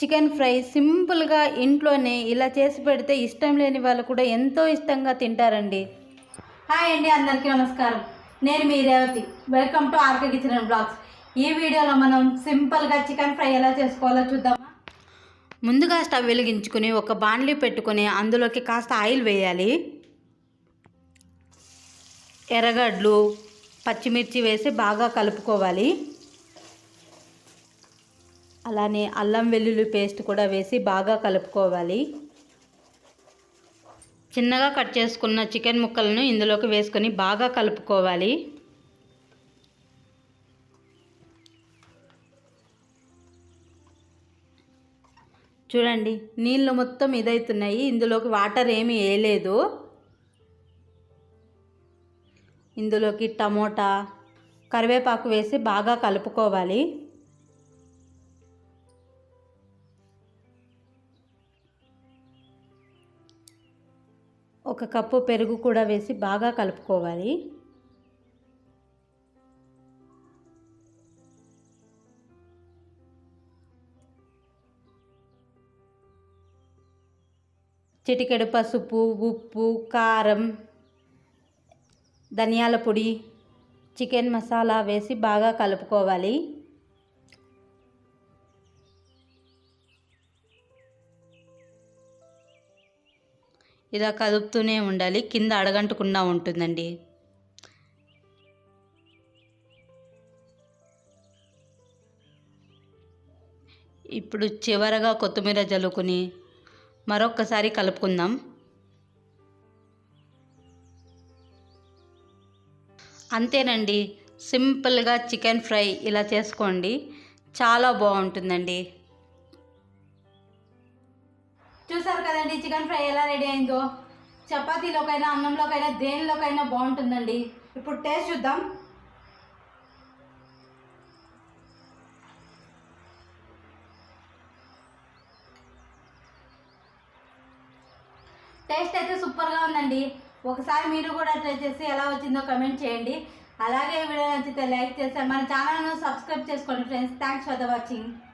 Chicken fry సింపుల్గా ఇంట్లోనే ఇలా చేసి పెడితే ఇష్టం లేని వాళ్ళు కూడా ఎంతో ఇష్టంగా తింటారండి. హాయ్ అండి అందరికీ నమస్కారం. నేను మీ Revathi. Welcome to RK kitchen and blogs. ఈ వీడియోలో మనం సింపుల్గా చికెన్ ఫ్రై ఎలా చేసుకోవాలో చూద్దామా? ముందుగా స్టవ్ వెలిగించుకుని ఒక బాండ్లీ పెట్టుకుని అందులోకి కాస్త ఆయిల్ వేయాలి. ఎర్రగడ్డలు పచ్చిమిర్చి వేసి బాగా కలుపుకోవాలి. అలానే అల్లం వెల్లుల్లి పేస్ట్ కూడా వేసి బాగా కలుపుకోవాలి. చిన్నగా కట్ చేసుకున్న చికెన్ ముక్కలను ఇందులోకి వేసుకొని బాగా కలుపుకోవాలి. చూడండి నీళ్ళు మొత్తం ఇదవుతున్నాయి ఇందులోకి వాటర్ ఏమీ వేయలేదు. ఇందులోకి టమోటా కరివేపాకు వేసి బాగా కలుపుకోవాలి. ఒక కప్పు పెరుగు కూడా వేసి బాగా కలుపుకోవాలి. చిటికెడు పసుపు ఉప్పు కారం ధనియాల పొడి చికెన్ మసాలా వేసి బాగా కలుపుకోవాలి. ఇలా కదుపుతూనే ఉండాలి. కింద అడగంటకుండా ఉంటుందండి. ఇప్పుడు చివరగా కొత్తిమీర జల్లుకుని మరొక్కసారి కలుపుకుందాం. అంతేనండి. సింపుల్గా చికెన్ ఫ్రై ఇలా చేసుకోండి. చాలా బాగుంటుందండి. చూసారు కదండి చికెన్ ఫ్రై ఎలా రెడీ అయిందో? చపాతీలోకైనా అన్నంలోకైనా దేనిలోకైనా బాగుంటుందండి. ఇప్పుడు టేస్ట్ చూద్దాం. టేస్ట్ అయితే సూపర్గా ఉందండి. ఒకసారి మీరు కూడా ట్రై చేసి ఎలా వచ్చిందో కమెంట్ చేయండి. అలాగే వీడియో నచ్చితే లైక్ చేస్తే మన ఛానల్ను సబ్స్క్రైబ్ చేసుకోండి friends. Thanks for the watching